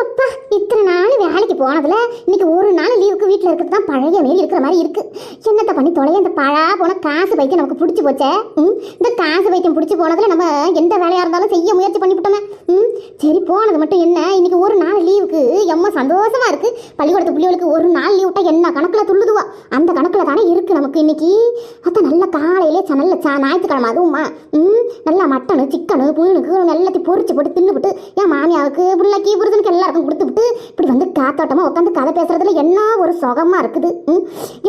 அப்பா இத்தனை நாள் வேலைக்கு போனதுல இன்னைக்கு ஒரு நாள் லீவுக்கு வீட்டில் இருக்கிறது தான் பழைய மாரி இருக்கிற மாதிரி இருக்கு. என்னத்தை பண்ணி தொலைய இந்த பழா போன காசு பைத்தியம் நமக்கு பிடிச்சி போச்சே? ம்? இந்த காசு பைத்தியம் பிடிச்சி போனதுல நம்ம எந்த வேலையாக இருந்தாலும் செய்ய முயற்சி பண்ணிவிட்டோமே? ம்? சரி போனது மட்டும் என்ன? இன்னைக்கு ஒரு நாள் லீவுக்கு எம்ம சந்தோஷமா இருக்கு. பள்ளிக்கூடத்து பிள்ளைகளுக்கு ஒரு நாள் லீவ் விட்டா என்ன கணக்கில் துள்ளுதுவா? அந்த கணக்கில் தானே இருக்கு நமக்கு இன்னைக்கு. அத்த நல்ல காலையிலே ச நல்ல சா ஞாயிற்றுக்கிழமை அதுவும்மா ம். நல்லா மட்டனு சிக்கனு புயனுக்கு எல்லாத்தையும் பொறிச்சு போட்டு தின்னுபிட்டு என் மாமியாவுக்கு பிள்ளைக்கு புருஷனுக்கு எல்லாருக்கும் கொடுத்துவிட்டு இப்படி வந்து காத்தோட்டமா உட்காந்து கதை பேசுறதுல என்ன ஒரு சுகமா இருக்குது ம்?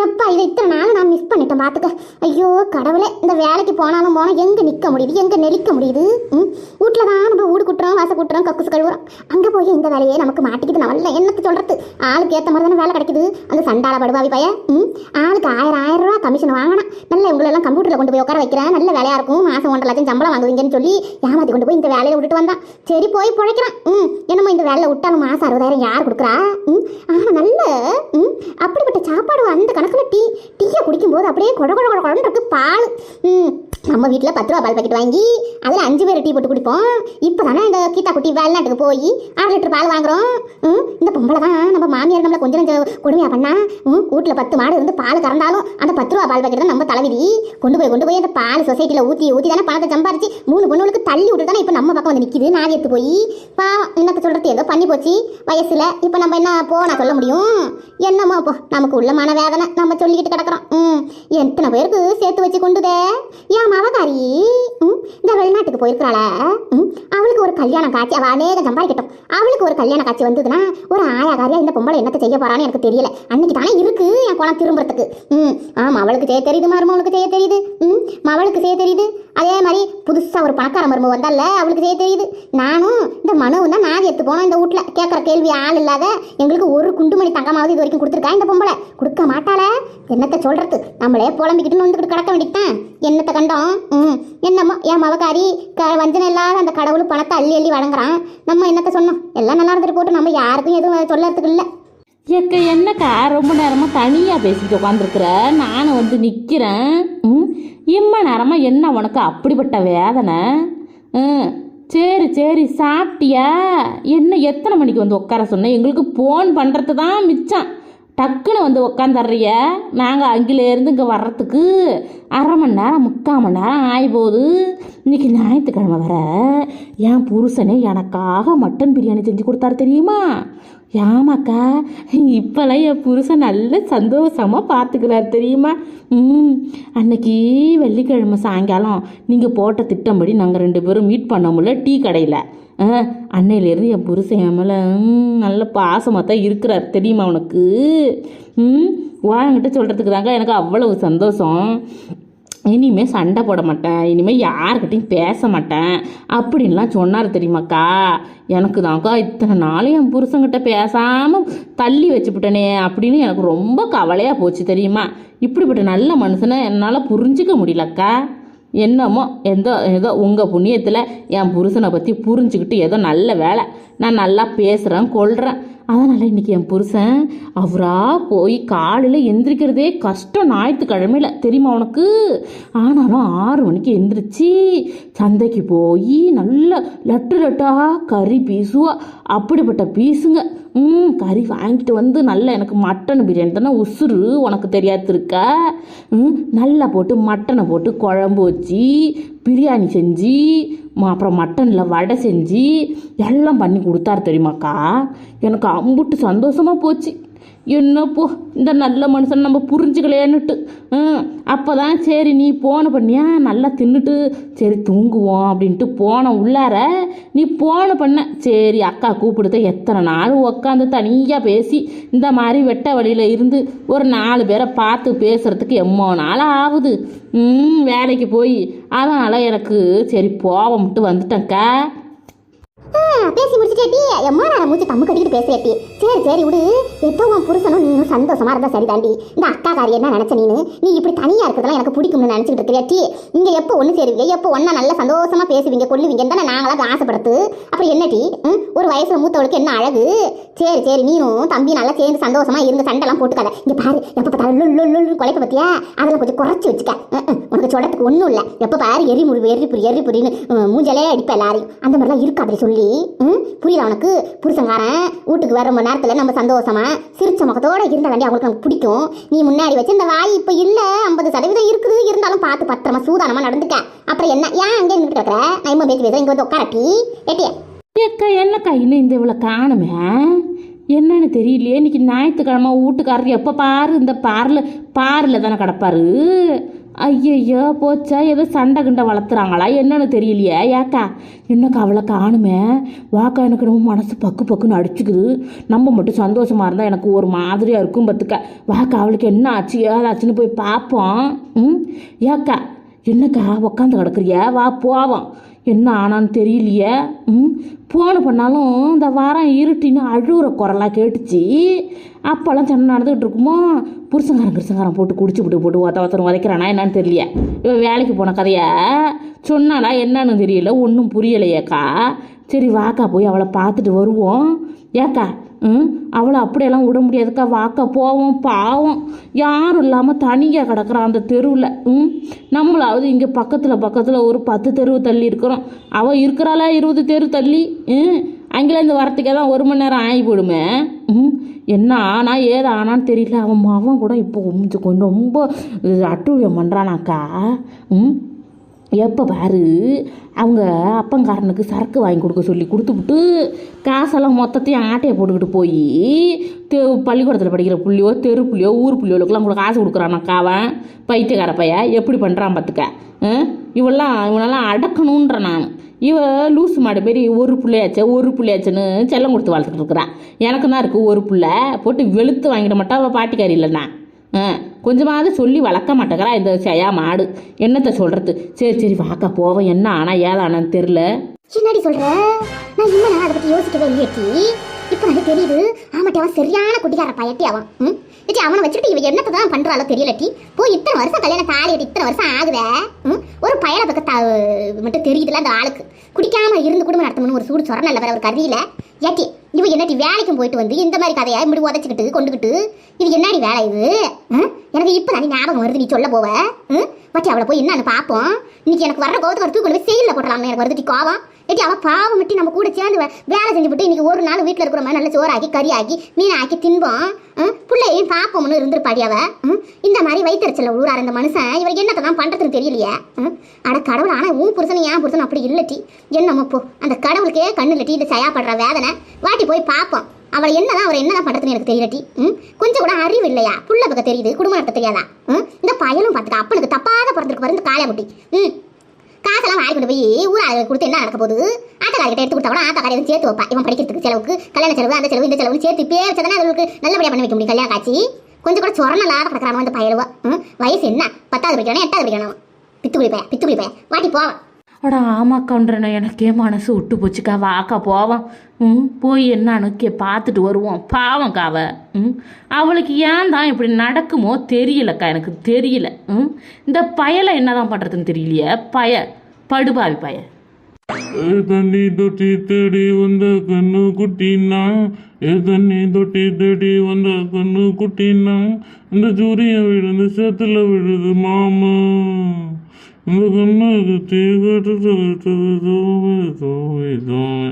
எப்பா இதை இத்தனை நாள் நான் மிஸ் பண்ணிட்டேன் பார்த்துக்க ஐயோ கடவுளே இந்த வேலைக்கு போனாலும் போனால் எங்கே நிற்க முடியுது? எங்கே நெளிக்க முடியுது? ம்? வீட்டில் தான் நம்ம வீடு குட்டுறோம் வாச குட்டுறோம் கக்குசு கழுவுறோம். அங்கே போய் இந்த வேலையே நமக்கு மாட்டிக்கிது. நல்ல என்னத்து சொல்கிறது ஆளுக்கு ஏற்ற மாதிரி தானே வேலை கிடைக்குது. அந்த சண்டால படுவாவி பையன் ம்? ஆளுக்கு ஆயிரம் ஆயிரம் ரூபா கமிஷன் வாங்கினா நல்ல உங்களெல்லாம் கம்ப்யூட்டரில் கொண்டு போய் உட்கார வைக்கிறேன். நல்ல வேலையாக இருக்கும். மாதம் ஒன்றரை லட்சம் சம்பளம் வாங்குவீங்கன்னு சொல்லி ஏமாத்தி கொண்டு போய் இந்த வேலையை விட்டுட்டு வந்தான். சரி போய் பிழைக்கிறான். ம் என்னமோ இந்த வேலையில் விட்டாலும் மாதம் அறுபதாயிரம் யார் கொடுக்குறா? ம்? ஆனால் நல்ல ம்? அப்படிப்பட்ட சாப்பாடு அந்த கணக்கில் டீ டீயை குடிக்கும்போது அப்படியே கொட கொட கொட கொடன்னு இருக்கு பால் ம் நம்ம வீட்டில் பத்து ரூபா பால் பாக்கெட் வாங்கி அதில் அஞ்சு பேர் டீ போட்டு குடிப்போம். இப்போ தானே இந்த கீதா குட்டி வெளிநாட்டுக்கு போய் ஆறு லிட்டர் பால் வாங்குறோம். இந்த பொம்பளை தான். நம்ம மாமியார் நம்மளை கொஞ்சம் கொஞ்சம் கொடுமையாக பண்ணா வீட்டில் பத்து மாடு இருந்து பால் கறந்தாலும் அந்த பத்து ரூபா பால் பாக்கெட் தான் நம்ம தலைவிதி. கொண்டு போய் கொண்டு போய் அந்த பால் சொசைட்டியில் ஊற்றி ஊற்றி தானே பணத்தை சம்பாரிச்சு மூணு பொண்ணுகளுக்கு தள்ளி விட்டு தானே இப்போ நம்ம பக்கம் வந்து நிற்கிது நாதி எடுத்து போய் பா என்னத்த சொல்கிறது ஏதோ பண்ணி போச்சு. வயசில் இப்போ நம்ம என்ன போனா சொல்ல முடியும்? என்னம்மா இப்போ நமக்கு உள்ள மன வேதனை. நம்ம சொல்லிக்கிட்டு கிடக்குறோம். எத்தனை பேருக்கு சேர்த்து வச்சு கொண்டுதே? ஏன் மவகாரி ம் இந்த வெளிநாட்டுக்கு போயிருக்கிறாள அவளுக்கு ஒரு கல்யாணம் காட்சி அவள் அநேக சம்பாதிக்கட்டும். அவளுக்கு ஒரு கல்யாண காட்சி வந்ததுன்னா ஒரு ஆயாகாரியா இந்த பொம்பளை என்னத்தை செய்ய போறான்னு எனக்கு தெரியல. அன்னைக்கு தானே இருக்கு. என் குளம் திரும்புறதுக்கு. ம் ஆமாம் அவளுக்கு செய்ய தெரியுது மருமவளுக்கு செய்ய தெரியுது. ம் மவளுக்கு செய்ய தெரியுது. அதே மாதிரி புதுசாக ஒரு பணக்கார மரும வந்தால அவளுக்கு செய்ய தெரியுது. நானும் இந்த மனுவும் தான் நான் எடுத்து போனோம் இந்த வீட்டில் கேட்குற கேள்வி ஆள் இல்லாத எங்களுக்கு ஒரு குண்டுமணி தங்கமாவது இது வரைக்கும் கொடுத்துருக்கா இந்த பொம்பளை? கொடுக்க மாட்டாள. என்னத்தை சொல்றது? நம்மளே புலம்பிக்கிட்டுன்னு வந்துக்கிட்டு கிடக்க வேண்டியதுதான். என்னத்தை கண்டோம்? ம் என்னம்மா என் மவகாரி க வஞ்சனை இல்லாத அந்த கடவுள் பணத்தை அள்ளி அள்ளி வழங்குறான். நம்ம என்னத்தை சொன்னோம்? எல்லாம் நல்லா இருந்துட்டு போட்டு நம்ம யாருக்கும் எதுவும் சொல்லறதுக்கு இல்லை. எக்க என்னக்கா? ரொம்ப நேரமாக தனியாக பேசிட்டு உட்காந்துருக்குற நானும் வந்து நிற்கிறேன் ம்? இம்ம நேரமாக என்ன உனக்கு அப்படிப்பட்ட வேதனை? ம் சரி சரி சாப்பிட்டியா? என்ன எத்தனை மணிக்கு வந்து உட்கார சொன்னேன் எங்களுக்கு ஃபோன் பண்ணுறது தான் மிச்சம். டக்குன்னு வந்து உக்காந்துடுறிய? நாங்கள் அங்கிலேருந்து இங்கே வர்றதுக்கு அரை மணி நேரம் முக்கால் மணி நேரம் ஆகி போகுது ஞாயிற்றுக்கிழமை வர என் புருஷனே எனக்காக மட்டன் பிரியாணி செஞ்சு கொடுத்தாரு தெரியுமா? ஏமாக்கா இப்போல்லாம் என் புருஷன் நல்ல சந்தோஷமாக பார்த்துக்கிறாரு தெரியுமா? ம் அன்னைக்கு வெள்ளிக்கிழமை சாயங்காலம் நீங்கள் போட்ட திட்டம்படி நாங்கள் ரெண்டு பேரும் மீட் பண்ண முடியல டீ கடையில். அன்னையிலேருந்து என் புருஷன் என் மேலே நல்ல பாசமாக தான் இருக்கிறார். தெரியுமா உனக்கு? ம் வாங்கிட்ட சொல்கிறதுக்கு தாங்க எனக்கு அவ்வளவு சந்தோஷம். இனிமே சண்டை போட மாட்டேன். இனிமே யாருக்கிட்டையும் பேச மாட்டேன். அப்படின்லாம் சொன்னார் தெரியுமாக்கா? எனக்கு தான்க்கா இத்தனை நாளும் என் புருஷங்கிட்ட பேசாமல் தள்ளி வச்சுப்பிட்டனே அப்படின்னு எனக்கு ரொம்ப கவலையாக போச்சு தெரியுமா? இப்படிப்பட்ட நல்ல மனுஷனை என்னால் புரிஞ்சிக்க முடியலக்கா. என்னமோ எந்தோ ஏதோ உங்கள் புண்ணியத்தில் என் புருஷனை பற்றி புரிஞ்சுக்கிட்டு ஏதோ நல்ல வேலை. நான் நல்லா பேசுகிறேன் கொள்கிறேன் அதனால் இன்றைக்கி என் புருஷன் அவரா போய் காலையில் எந்திரிக்கிறதே கஷ்டம் ஞாயிற்றுக்கிழமையில. தெரியுமா உனக்கு? ஆனாலும் ஆறு மணிக்கு எந்திரிச்சு சந்தைக்கு போய் நல்ல லட்டு லட்டாக கறி பீசுவா அப்படிப்பட்ட பீஸுங்க ம் கறி வாங்கிட்டு வந்து நல்லா எனக்கு மட்டன் பிரியாணி தானே உசுறு உனக்கு தெரியாது இருக்கா ம் நல்லா போட்டு மட்டனை போட்டு குழம்பு வச்சு பிரியாணி செஞ்சு அப்புறம் மட்டனில் வடை செஞ்சு எல்லாம் பண்ணி கொடுத்தாரு தெரியுமாக்கா? எனக்கு அம்புட்டு சந்தோஷமாக போச்சு. என்னப்போ இந்த நல்ல மனுஷன் நம்ம புரிஞ்சுக்கலையேன்னுட்டு. ம் அப்போ தான் சரி நீ போன பண்ணியா நல்லா தின்னுட்டு சரி தூங்குவோம் அப்படின்ட்டு போன உள்ளார நீ போன பண்ண. சரி அக்கா கூப்பிடுத்த எத்தனை நாள் உக்காந்து தனியாக பேசி இந்த மாதிரி வெட்ட வழியில் இருந்து ஒரு நாலு பேரை பார்த்து பேசுகிறதுக்கு எம்மோ நாள் ஆகுது ம் வேலைக்கு போய் அதனால் எனக்கு சரி போவோம்ட்டு வந்துட்டேன்க்கா. பேசி முடிச்சுட்டேட்டி எம்மா நான் மூச்சு தம்மு கட்டிக்கிட்டு பேசுறேட்டி. சரி சரி விடு. எப்போ உன் புருஷனும் நீயும் சந்தோஷமா இருந்தா சரிதாண்டி. இந்த அக்கா காரி என்ன நினைச்ச நீனு? நீ இப்படி தனியா இருக்கிறதெல்லாம் எனக்கு பிடிக்கும்னு நினைச்சிட்டு இருக்கிறேட்டி நீங்க எப்போ ஒண்ணு சேருவீங்க? எப்போ ஒண்ணா நல்லா சந்தோஷமா பேசுவீங்க கொள்ளுவீங்க தானே நாங்களாம் ஆசைப்படுத்து. அப்புறம் என்னட்டி ஒரு வயசுல மூத்தவளுக்கு என்ன அழகு? சரி சரி நீனும் தம்பி நல்லா சேர்ந்து சந்தோஷமா இருங்க சண்டைலாம் போட்டுக்காத. இங்க பாரு எப்ப பார்த்தாலும் லுல் குலைக்க பத்தியா? அதெல்லாம் கொஞ்சம் குறைச்சி வச்சுக்க. உனக்கு சொல்றதுக்கு ஒன்றும் இல்லை. எப்போ பாரு எரி முறிவு புரி எரிப்புரின்னு புரியுன்னு மூஞ்சலே அடிப்பேன் எல்லாரையும். அந்த மாதிரிலாம் இருக்கு அப்படி சொல்லி. ம் புரியல உனக்கு? புருஷங்காரன் வீட்டுக்கு வர மணி நேரத்தில் நம்ம சந்தோஷமா சிரிச்ச முகத்தோட இருந்தா வேண்டிய அவங்களுக்கு நமக்கு பிடிக்கும். நீ முன்னாடி வச்சு இந்த வாய் இப்போ இல்லை ஐம்பது சதவீதம் இருக்குது இருந்தாலும் பார்த்து பத்திரமா சூதானமாக நடந்துக்க. அப்புறம் என்ன? ஏன் அங்கே இருந்துட்டு இருக்கிற நான் இம்மா பேசி பேசுகிறேன் இங்கே வந்து உட்காரட்டி எட்டிய. ஏக்கா என்னக்கா இன்னும் இந்த இவ்வளோ காணுமே? என்னன்னு தெரியலையே இன்னைக்கு ஞாயிற்றுக்கிழமை வீட்டுக்காரர் எப்போ பாரு இந்த பாரில் பாரில் தானே கிடப்பாரு. ஐயையோ போச்சா ஏதோ சண்டை கிண்டை வளர்த்துறாங்களா? என்னன்னு தெரியலையே ஏக்கா. என்னக்கா அவளை காணுமே? வாக்கா எனக்கு ரொம்ப மனசு பக்கு பக்குன்னு அடிச்சுக்குது. நம்ம மட்டும் சந்தோஷமா இருந்தால் எனக்கு ஒரு மாதிரியாக இருக்கும் பத்துக்க. வாக்கா அவளுக்கு என்ன ஆச்சு ஏதாச்சுன்னு போய் பார்ப்போம் ம்? ஏக்கா என்னக்கா உக்காந்து கிடக்குறியா? வா போவோம். என்ன ஆனான்னு தெரியலையே? ம் ஃபோனு பண்ணாலும் இந்த வாரம் இருட்டின்னு அழுகிற குரலாக கேட்டுச்சு. அப்போல்லாம் சென்னை நடந்துக்கிட்டு இருக்குமோ? புருஷங்காரன் கிருஷங்காரன் போட்டு குடிச்சு விட்டு போட்டு ஒத்த ஒருத்தர் உதைக்கிறானா என்னன்னு தெரியல இவன் வேலைக்கு போன கதையை சொன்னாலா என்னன்னு தெரியல ஒன்றும் புரியலையேக்கா. சரி வாக்கா போய் அவளை பார்த்துட்டு வருவோம். ஏக்கா ம்? அவளை அப்படியெல்லாம் விட முடியாதுக்கா வாக்கா போவோம் பாவம். யாரும் இல்லாமல் தனியாக கிடக்குறான் அந்த தெருவில். ம்? நம்மளாவது இங்கே பக்கத்தில் பக்கத்தில் ஒரு பத்து தெருவு தள்ளி இருக்கிறோம். அவள் இருக்கிறாளா? இருபது தெரு தள்ளி. ம்? அங்கேருந்து வரத்துக்கே தான் ஒரு மணி நேரம் ஆகி போயிடுமே. ம்? என்ன ஆனா ஏது ஆனான்னு தெரியல. அவன் மகன் கூட இப்போ கொஞ்சம் கொஞ்சம் ரொம்ப அட்டூழியம் பண்ணுறானாக்கா ம்? எப்போ பாரு? அவங்க அப்பங்காரனுக்கு சரக்கு வாங்கி கொடுக்க சொல்லி கொடுத்துப்புட்டு காசெல்லாம் மொத்தத்தையும் ஆட்டையை போட்டுக்கிட்டு போய் தெ பள்ளிக்கூடத்தில் படிக்கிற புள்ளியோ தெரு புள்ளியோ ஊர் புள்ளியோளுக்கெல்லாம் உங்களுக்கு காசு கொடுக்குறானாக்காவன் பைத்தியக்கார பைய எப்படி பண்ணுறான் பார்த்துக்க இவெல்லாம் இவனெல்லாம் அடக்கணுன்ற நான். இவ லூசு மாடு மாரி ஒரு பிள்ளையாச்சே ஒரு பிள்ளையாச்சேன்னு செல்லம் கொடுத்து வளர்த்துட்டு இருக்கிறான் எனக்கு தான் இருக்குது ஒரு பிள்ளை போட்டு வெளுத்து வாங்கிட மாட்டா அவள் பாட்டிக்காரி இல்லைண்ணா கொஞ்சமாவது சொல்லி வளர்க்க மாட்டேங்கிறா இந்த செயா மாடு. என்னத்தை சொல்கிறது சரி சரி வாக்கா போவோம். என்ன ஆனா ஏதானு தெரில என்னடி சொல்ற? நான் இன்னும் நான் அதை பத்தி யோசிக்கவே இல்லையட்டி இப்போ எனக்கு தெரியுது. ஆமாட்டி அவன் சரியான குட்டிக்கார பயட்டி அவன். ம் ஏட்டி அவனை வச்சுட்டு இவன் என்னத்தை தான் பண்றாளோ தெரியலட்டி போய் இத்தனை வருஷம் கல்யாணம் தாலி இத்தனை வருஷம் ஆகுதே? ஒரு பயலை பக்கத்தா மட்டும் தெரியுதுல அந்த ஆளுக்கு. குடிக்காம இருந்து குடும்பம் நடத்தணும்னு ஒரு சூடு சொரண நல்ல ஒரு கருவியில. ஏட்டி இவ என்னடி வேலைக்கும் போயிட்டு வந்து இந்த மாதிரி கதையை இப்படி உதச்சிக்கிட்டு கொண்டுக்கிட்டு இது என்னடி வேலை இது? எனக்கு இப்போ தானே ஞாபகம் வருது நீ சொல்ல போவ. பட்டி அவளை போய் என்னன்னு பார்ப்போம். இன்னைக்கு எனக்கு வர்ற கோவத்துக்கு ஒரு தூக்கி போய் செயலில் போட்டலாம்னு எனக்கு வருதுட்டி கோவம். ஏட்டி அவள் பாவம் மட்டும் நம்ம கூட சேர்ந்து வேலை செஞ்சு விட்டு இன்னைக்கு ஒரு நாள் வீட்டில் இருக்கிற மாதிரி நல்ல சோறாக்கி கறி ஆக்கி மீன் ஆக்கி தின்போம். ம்? பிள்ளையும் பார்ப்போம்னு இருந்திருப்பாடி அவ. ம்? இந்த மாதிரி வயிற்றுச்சல ஊரார் இந்த மனுஷன் இவர் என்னத்தை தான் பண்ணுறதுன்னு தெரியலையே. ம்? அட கடவுள் ஆனால் உன் புருஷன் ஏன் புருஷன் அப்படி இல்லட்டி. என்னமோ போ அந்த கடவுளுக்கே கண்ணு இல்லட்டி இந்த சயாப்படுற வேதனை. வாட்டி போய் பார்ப்போம் அவளை என்னதான் அவர் என்னதான் பண்ணுறதுன்னு எனக்கு தெரியலட்டி. ம்? கொஞ்சம் கூட அறிவு இல்லையா? புள்ள பக்கம் தெரியுது குடும்ப நடத்த தெரியாதா? ம்? இந்த பயலும் பார்த்துட்டு அப்பனுக்கு தப்பாத பிறந்திருக்கு பாரு இந்த காளையாக்குட்டி. ம்? காசெல்லாம் வாரி கொண்டு போய் ஊரா கொடுத்து என்ன நடக்க போகுது? ஆட்டக்காரிட்ட எடுத்து கொடுத்தா கூட ஆட்டக்காரி எதுவும் சேர்த்து வைப்பா. இவன் படிக்கிறதுக்கு செலவுக்கு கல்யாண செலவு அந்த செலவு இந்த செலவு சேர்த்து பேர் வச்சதானே அதுக்கு நல்லபடியாக பண்ண வைக்க முடியும் கல்யாணம் காட்சி கொஞ்சம் கூட சொரண இல்லாத கிடக்கிறான் வந்து பயலுவா வயசு என்ன? பத்தாவது படிக்கணும் எட்டாவது படிக்கணும் பித்து குடிப்பேன் பித்து குடிப்பேன் வாட்டி போவான் அடா ஆமாக்கான்றன எனக்கே மனசு விட்டு போச்சுக்கா. வாக்கா போவோம். ம் போய் என்னன்னு கே பார்த்துட்டு வருவோம். பாவம்க்கா அவ. ம் அவளுக்கு ஏன் தான் இப்படி நடக்குமோ தெரியலக்கா எனக்கு தெரியல. ம் இந்த பயலை என்னதான் பண்ணுறதுன்னு தெரியலையே. பய படுபாவி பய. தண்ணி தொட்டி தேடி வந்த கண்ணு குட்டினா ஏ தண்ணி தொட்டி தேடி வந்த கண்ணு குட்டினா இந்த ஜூரிய விழுந்து சேத்துல விழுது மாமா. இந்த கண்ணுக்கு தீ தோமே தோமே தோமே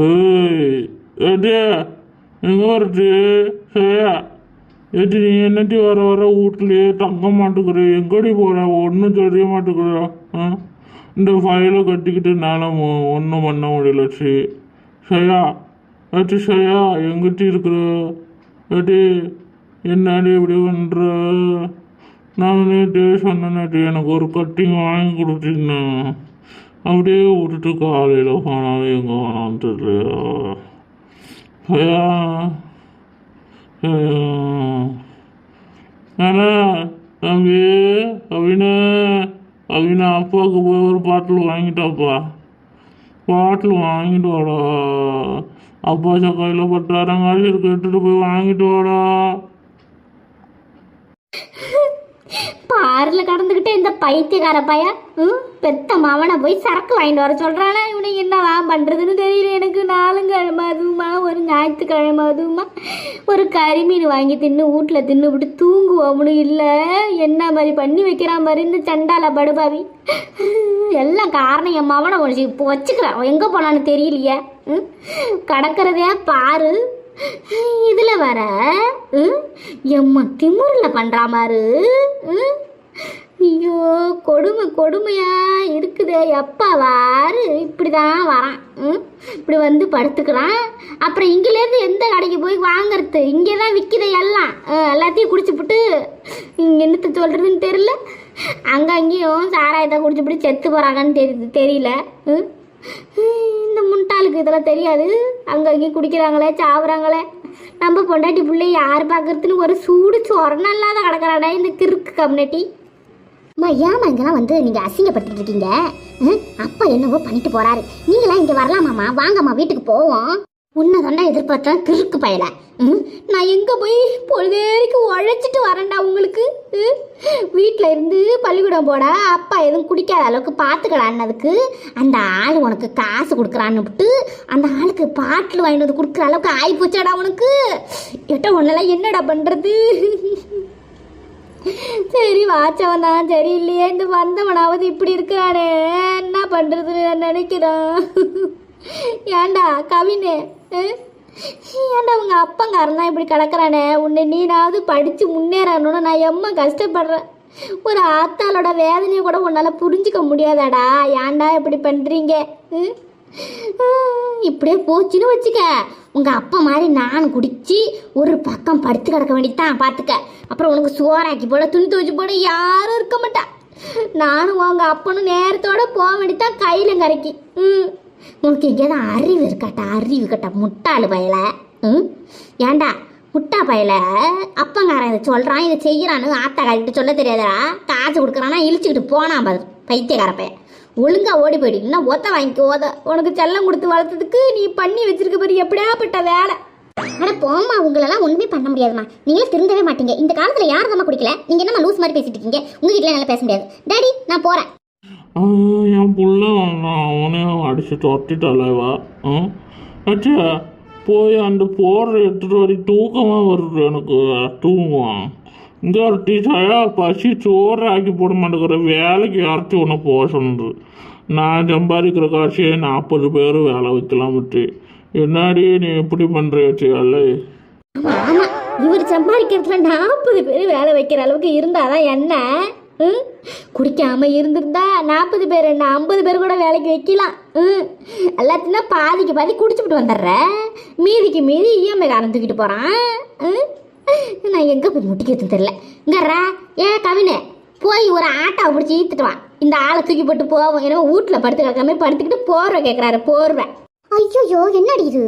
ஏய் ஏட்டியா எங்க வருது சரியா ஏட்டி நீ என்னட்டி வர வர வீட்லயே தங்க மாட்டேங்கிற எங்கடி போற ஒன்றும் தெரிய மாட்டேங்கிற ஆ இந்த ஃபைலை கட்டிக்கிட்டு என்னால் ஒன்றும் பண்ண முடியல சி சரியா ஏட்டி சரியா எங்கிட்ட இருக்கிற ஏட்டி என்னடி இப்படி பண்ணுற நான் நேற்றே சொன்னேன்டி எனக்கு ஒரு கட்டிங் வாங்கி கொடுத்தீங்கண்ணா அப்படியே விட்டுட்டு காலையில் போனாலும் எங்கே போனாலும் தெரியலையா? ஷயா அண்ணா தம்பி அப்படின்னு அப்படின்னு அப்பாவுக்கு போய் ஒரு பாட்டில் வாங்கிட்டாப்பா. பாட்டில் வாங்கிட்டு வாடா. அப்பா சக்கையில் பட்டாரங்காசி இருக்கு எடுத்துகிட்டு போய் வாங்கிட்டு வாடா. பாரில் கடந்துக்கிட்டே இந்த பைத்தியக்கார பையன் ம் பெத்த மவனை போய் சரக்கு வாங்கிட்டு வர சொல்கிறானே இவனை என்னதான் பண்ணுறதுன்னு தெரியல எனக்கு. நாலுங்கிழமை அதுவுமா ஒரு ஞாயிற்றுக்கிழமை அதுவுமா. ஒரு கறிமீன் வாங்கி தின்னு வீட்டில் தின்னு விட்டு தூங்குவோம்னு இல்லை. என்ன மாதிரி பண்ணி வைக்கிறான் மாதிரி இந்த சண்டால படுபாவி. எல்லாம் காரணம் என் மவனை ஒழிச்சு இப்போ வச்சுக்கிறான். எங்கே போனான்னு தெரியலையே. ம் கடக்கிறதே பாரு. இதில் வர ம் எம்மா திமுறில் பண்ணுறா மாறு ம் ஐயோ கொடுமை கொடுமையா இருக்குதே. எப்பா வாரு? இப்படி தான் வரான் ம் இப்படி வந்து படுத்துக்கிறான். அப்புறம் இங்கேருந்து எந்த கடைக்கு போய் வாங்குறது? இங்கே தான் விற்கிது எல்லாம் எல்லாத்தையும் குடிச்சுப்புட்டு இங்கே என்னத்த சொல்கிறதுன்னு தெரில அங்கே அங்கேயும் சாராயத்தை குடிச்சுப்பிட்டு செத்து போகிறாங்கன்னு தெரி தெரியல ம் இந்த முண்டாளுக்கு இதெல்லாம் தெரியாது. அங்கே அங்கேயும் குடிக்கிறாங்களே சாவுறாங்களே. நம்ம பொண்டாட்டி பிள்ளை யார் பார்க்கறதுன்னு ஒரு சூடு சொரணம் இல்லாத கிடக்குறாடா இந்த கிறுக்கு கம்யூனிட்டி. அம்மா ஏமா இங்கெல்லாம் வந்து நீங்கள் அசிங்கப்படுத்திட்டு இருக்கீங்க? அப்பா என்னவோ பண்ணிட்டு போகிறாரு நீங்களாம் இங்கே வரலாமாம்மா? வாங்கம்மா வீட்டுக்கு போவோம். உன்னை தாண்டா எதிர்பார்த்தா கிறுக்கு பயல. ம், நான் எங்கே போய் பொழுது வரைக்கும் உழைச்சிட்டு வரேன்டா உங்களுக்கு? வீட்டில் இருந்து பள்ளிக்கூடம் போட அப்பா எதுவும் குடிக்காத அளவுக்கு பார்த்துக்கலான்னதுக்கு அந்த ஆள் உனக்கு காசு கொடுக்குறான்னு விட்டு அந்த ஆளுக்கு பாட்டில் வாங்கிட்டு வந்து கொடுக்குற அளவுக்கு ஆகி போச்சாடா உனக்கு. எட்ட உன்னெல்லாம் என்னடா பண்ணுறது சரி வாச்சவன் தான். சரி இல்லையே இந்த வந்தவனாவது இப்படி இருக்கிறானே என்ன பண்ணுறதுன்னு நான் நினைக்கிறேன். ஏன்டா கவினே? ஏன்டா அவங்க அப்பங்காரன் தான் இப்படி கிடக்குறானே? உன்னை நீனாவது படித்து முன்னேறணும்னு நான் எம்ம கஷ்டப்படுறேன். ஒரு ஆத்தாளோட வேதனையை கூட உன்னால் புரிஞ்சிக்க முடியாதாடா? ஏன்டா இப்படி பண்ணுறீங்க ம்? இப்படியே போச்சுன்னு வச்சுக்க. உங்கள் அப்பா மாதிரி நான் குடித்து ஒரு பக்கம் படுத்து கிடக்க வேண்டியதான் பார்த்துக்க அப்புறம் உனக்கு சோறாக்கி போட துணி துவச்சி போட யாரும் இருக்க மாட்டா. நானும் உங்கள் அப்பனும் நேரத்தோட போக வேண்டியதான் கையில் கரைக்கி. ம் உனக்கு எங்கேயாவது அறிவு இருக்காட்டா? அறிவு கட்டா முட்டாளு பயல. ம்? ஏன்டா முட்டா பயல. அப்பங்காரன் இதை சொல்கிறான் இதை செய்கிறான்னு ஆத்தா காரிக்கிட்ட சொல்ல தெரியாதா காசு கொடுக்குறானா இழிச்சுக்கிட்டு போனான் பாரு பைத்தியக்கார பையன். ஒழுங்கா ஓடி போயிடு. இன்னும் ஒத்த வாங்கிக்கோ ஓத உனக்கு செல்லம் கொடுத்து வளர்த்ததுக்கு நீ பண்ணி வச்சிருக்க பாரு எப்படியாப்பட்ட வேலை. அட போம்மா உங்களெல்லாம் ஒன்றுமே பண்ண முடியாதுமா நீங்களே திருந்தவே மாட்டீங்க. இந்த காலத்தில் யார் தான் குடிக்கல. நீங்கள் என்னம்மா லூஸ் மாதிரி பேசிட்டு இருக்கீங்க? உங்ககிட்ட நல்லா பேச முடியாது. டாடி நான் போகிறேன் என் புள்ள அவனே அவனையும் அடிச்சு தொட்டிட்டாலேவா ம் அச்சா போய் அந்த போடுற எடுத்துகிட்டு வரைக்கும் தூக்கமாக வருது எனக்கு தூங்குவான். இங்கே ஒரு டீச்சரையா பசி சோறு ஆக்கி போட மாட்டேங்கிற வேலைக்கு யாராச்சும் ஒன்று போக சொன்னது நான் சம்பாதிக்கிற காசையே நாற்பது பேர் வேலை வைக்கலாம் விட்டு. என்னாடி நீ எப்படி பண்ணுற ஆமா. இவர் சம்பாதிக்கிறதுல நாற்பது பேர் வேலை வைக்கிற அளவுக்கு இருந்தாதான் என்ன? ம்? குடிக்காமல் இருந்திருந்தா நாற்பது பேர் என்ன ஐம்பது பேர் கூட வேலைக்கு வைக்கலாம். ம்? எல்லாத்தையும் பாதிக்கு பாதி குடிச்சுட்டு வந்துடுற. மீதிக்கு மீதி இஎம்ஐ காரன் தூக்கிட்டு போகிறான் ம்? நான் எங்கே போய் முட்டிக்கிறது தெரில இங்கறா ஏ கவினே போய் ஒரு ஆட்டோ பிடிச்சி ஈத்துட்டு வா. இந்த ஆளை தூக்கி போட்டு போவோம். ஏன்னா வீட்டில் படுத்து கிடக்கிற மாதிரி படுத்துக்கிட்டு போர்வை கேட்குறாரு போர்வை. ஐயோ என்னடி இது?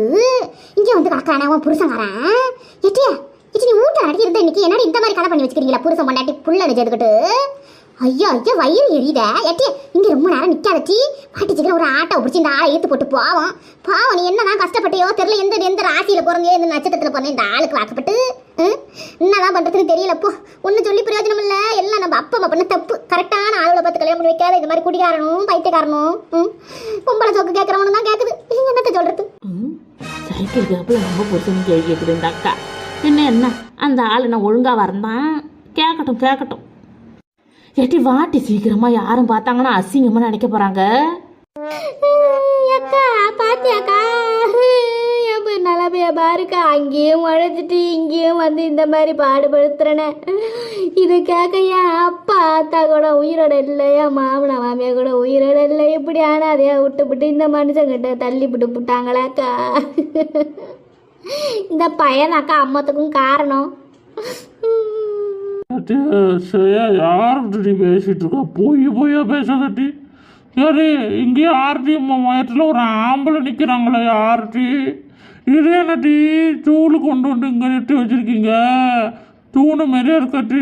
இங்கே வந்து கிடக்கான உன் புருஷங்காரன் எட்டியா? எட்டி நீ மூட்டை அடக்கி இருந்தா இன்னைக்கு என்னடி இந்த மாதிரி கடை பண்ணி வச்சுக்கிறீங்களா? புருஷன் பொண்டாட்டி புள்ள நிஜத்துக்கிட்டு ஐயோ ஐயோ வயிறு எரியுத? எட்டி இங்க ரொம்ப நேரம் நிக்காதட்டி பாட்டி சீக்கிரம் ஒரு ஆட்டோ பிடிச்சி இந்த ஆளை ஏத்து போட்டு போவோம். பாவம் நீ என்னதான் கஷ்டப்பட்டியோ தெரியல எந்த எந்த ராசியில பிறந்தே எந்த நட்சத்திரத்துல பிறந்த இந்த ஆளுக்கு வாக்கப்பட்டு ம்? என்னதான் பண்றதுன்னு தெரியல போ. ஒன்னு சொல்லி பிரயோஜனம் இல்ல. எல்லாம் நம்ம அப்பா பண்ண தப்பு. கரெக்டான ஆளுகளை பார்த்து கல்யாணம் பண்ணி வைக்காத இந்த மாதிரி குடிகாரனும் பைத்தியக்காரனும் ம்? பொம்பளை சோக்கு கேட்கறவனு தான் கேக்குது. என்னத்த சொல்றது? சைக்கிள் கேப்பில் நம்ம பொருத்தம் கேள்வி கேட்குது இந்த அக்கா. என்ன என்ன? அந்த ஆள் என்ன ஒழுங்காக வரந்தான் கேட்கட்டும் கேட்கட்டும் ஏட்டி வாட்டி சீக்கிரமா யாரும் பார்த்தாங்கன்னா அசிங்கமாக நினைக்க போகிறாங்க அக்கா பாத்தியாக்கா நிலமைய பாருக்கா. அங்கேயும் உழைச்சிட்டு இங்கேயும் வந்து இந்த மாதிரி பாடுபடுத்துறனே இது கேட்க என் அப்பா அத்தா கூட உயிரோட இல்லை என் மாமனா மாமியா கூட உயிரோட இல்லை இப்படி அனாதையா விட்டுப்புட்டு இந்த மனுஷங்கிட்ட தள்ளி விட்டு விட்டாங்களாக்கா இந்த பையனாக்கா அம்மத்துக்கும் காரணம். யார்கிட்ட பேசிட்டு இருக்கா? போய் போயா பேசாதட்டி சரி இங்கே யார்டி வயத்தில் ஒரு ஆம்பளை நிற்கிறாங்களே யார்டி இது என்னடி தூள் கொண்டு வந்து இங்கே நிறுத்தி வச்சிருக்கீங்க. தூணு மாரியே இருக்கட்டி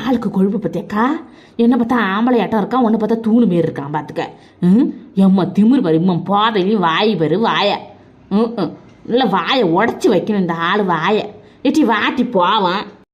ஆளுக்கு கொழுப்பு பத்தியாக்கா என்ன பார்த்தா ஆம்பளையாட்டம் இருக்கான் ஒன்று பார்த்தா தூணு மாரி இருக்கான் பார்த்துக்க ம்? எம்மா திமிரு பாரு இம்மன் போதையிலையும் வாய் பாரு வாய. ம் இல்லை வாயை உடச்சி வைக்கணும் இந்த ஆள் வாயை. இட்டி வாட்டி போவான்.